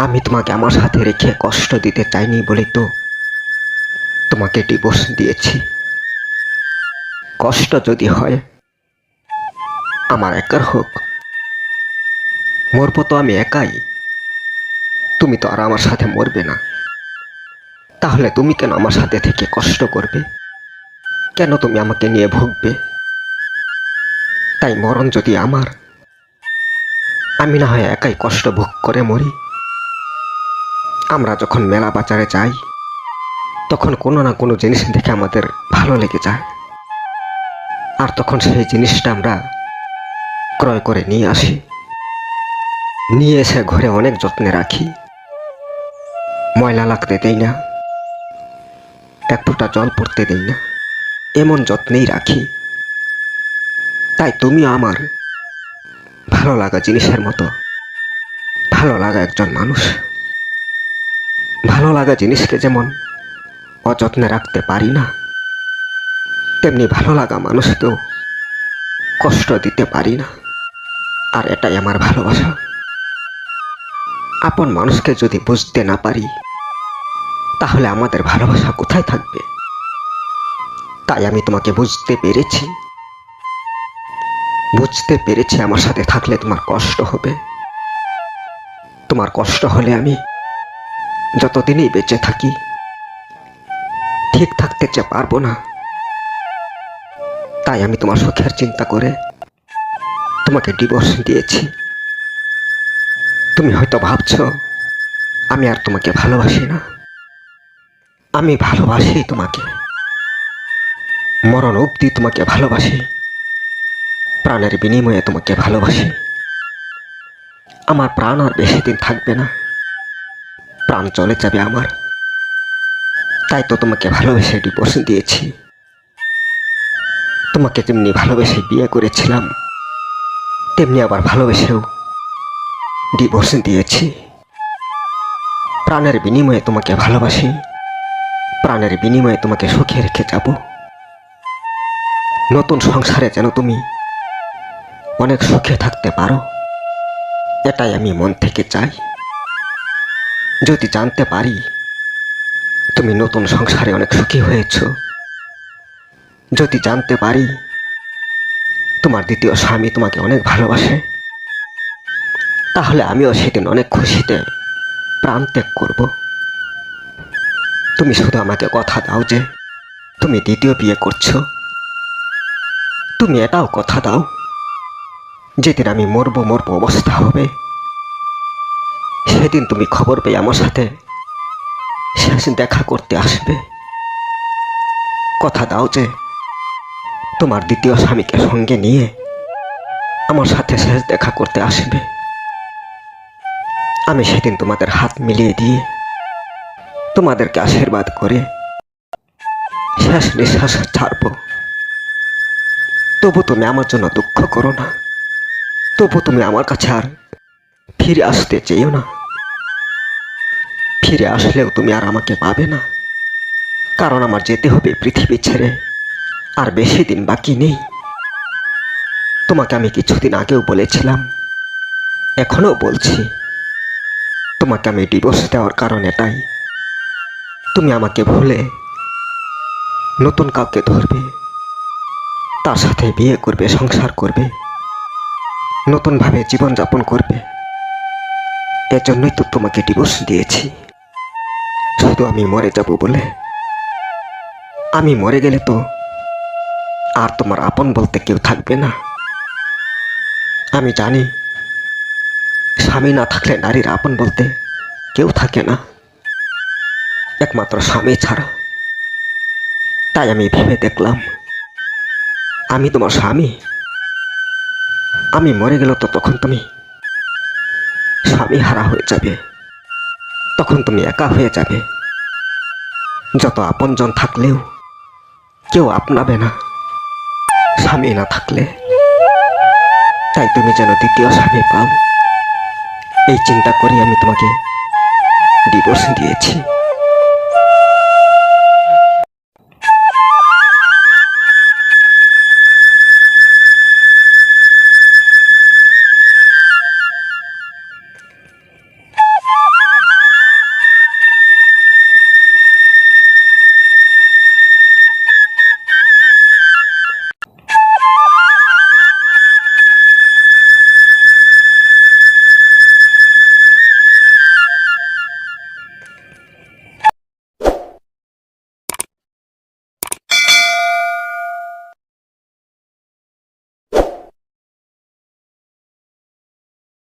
আমি তোমাকে আমার সাথে রেখে কষ্ট দিতে চাইনি বলে তো তোমাকে ডিভোর্স দিয়েছি। কষ্ট যদি হয়, আমার একার হোক। মরবো তো আমি একাই। তুমি তো আর আমার সাথে মরবে না। তাহলে তুমি কেন আমার সাথে থেকে কষ্ট করবে? কেন তুমি আমাকে নিয়ে ভুগবে? তাই মরণ যদি আমার, আমি না হয় একাই কষ্ট ভোগ করে মরি। আমরা যখন মেলা বাজারে যাই, তখন কোনো না কোনো জিনিস দেখে আমাদের ভালো লেগে যায়। আর তখন সেই জিনিসটা আমরা ক্রয় করে নিয়ে আসি। নিয়ে এসে ঘরে অনেক যত্নে রাখি। ময়লা লাগতে দেই না। এক ফোঁটা জল পড়তে দেই না। এমন যত্নেই রাখি। তাই তুমি আমার ভালো লাগা জিনিসের মতো ভালো লাগা একজন মানুষ। ভালো লাগা জিনিসকে যেমন অযত্নে রাখতে পারি না, তেমনি ভালো লাগা মানুষকেও কষ্ট দিতে পারি না। আর এটাই আমার ভালোবাসা। আপন মানুষকে যদি বুঝতে না পারি, তাহলে আমাদের ভালোবাসা কোথায় থাকবে? তাই আমি তোমাকে বুঝতে পেরেছি। বুঝতে পেরেছি আমার সাথে থাকলে তোমার কষ্ট হবে। তোমার কষ্ট হলে আমি যতদিনই বেঁচে থাকি, ঠিক থাকতে চে পারব না। তাই আমি তোমার সুখের চিন্তা করে তোমাকে ডিভোর্স দিয়েছি। তুমি হয়তো ভাবছ, আমি আর তোমাকে ভালোবাসি না। আমি ভালোবাসি তোমাকে। মরণ অবধি তোমাকে ভালোবাসি। প্রাণের বিনিময়ে তোমাকে ভালোবাসি। আমার প্রাণ আর বেশি দিন থাকবে না। প্রাণ চলে যাবে আমার। তাই তো তোমাকে ভালোবেসে ডিভোর্স দিয়েছি। তোমাকে যেমনি ভালোবেসে বিয়ে করেছিলাম, তেমনি আবার ভালোবেসেও ডিভোর্স দিয়েছি। প্রাণের বিনিময়ে তোমাকে ভালোবাসি, প্রাণের বিনিময়ে তোমাকে সুখে রেখে যাব। নতুন সংসারে যেন তুমি অনেক সুখে থাকতে পারো, এটাই আমি মন থেকে চাই। যদি জানতে পারি, তুমি নতুন সংসারে অনেক সুখী হয়েছ। যদি জানতে পারি, তোমার দ্বিতীয় স্বামী তোমাকে অনেক ভালোবাসে, তাহলে আমিও সেদিন অনেক খুশিতে প্রাণ ত্যাগ করব। তুমি শুধু আমাকে কথা দাও যে, তুমি দ্বিতীয় বিয়ে করছ। তুমি এটাও কথা দাও, যেদিন আমি মরবো মরবো অবস্থা হবে। সেদিন তুমি খবর পেয়ে আমার সাথে শেষ দেখা করতে আসবে। কথা দাও যে, তোমার দ্বিতীয় স্বামীকে সঙ্গে নিয়ে আমার সাথে শেষ দেখা করতে আসবে। আমি সেদিন তোমাদের হাত মিলিয়ে দিয়ে তোমাদেরকে আশীর্বাদ করে শেষ নিঃশ্বাস ছাড়ব। তবু তুমি আমার জন্য দুঃখ করো না। তবু তুমি আমার কাছে আর ফিরে আসতে চেয়েও না। ফিরে আসলেও তুমি আর আমাকে পাবে না। কারণ আমার যেতে হবে পৃথিবী ছেড়ে, আর বেশি দিন বাকি নেই। তোমাকে আমি কিছুদিন আগেও বলেছিলাম, এখনও বলছি, তোমাকে আমি ডিভোর্স দেওয়ার কারণ এটাই। তুমি আমাকে ভুলে নতুন কাউকে ধরবে, তার সাথে বিয়ে করবে, সংসার করবে, নতুনভাবে জীবনযাপন করবে। এজন্যই তো তোমাকে ডিভোর্স দিয়েছি। শুধু আমি মরে যাব বলে? আমি মরে গেলে তো আর তোমার আপন বলতে কেউ থাকবে না। আমি জানি স্বামী না থাকলে নারীর আপন বলতে কেউ থাকে না। একমাত্র স্বামী ছাড়া। তাই আমি ভেবে দেখলাম, আমি তোমার স্বামী। আমি মরে গেল তো তখন তুমি স্বামী হারা হয়ে যাবে। তখন তুমি একা হয়ে যাবে। যত আপনজন থাকলেও কেউ আপনাবে না। স্বামী না থাকলে তাই তুমি যেন দ্বিতীয় স্বামী পাও। এই চিন্তা করে আমি তোমাকে ডিভোর্স দিয়েছি।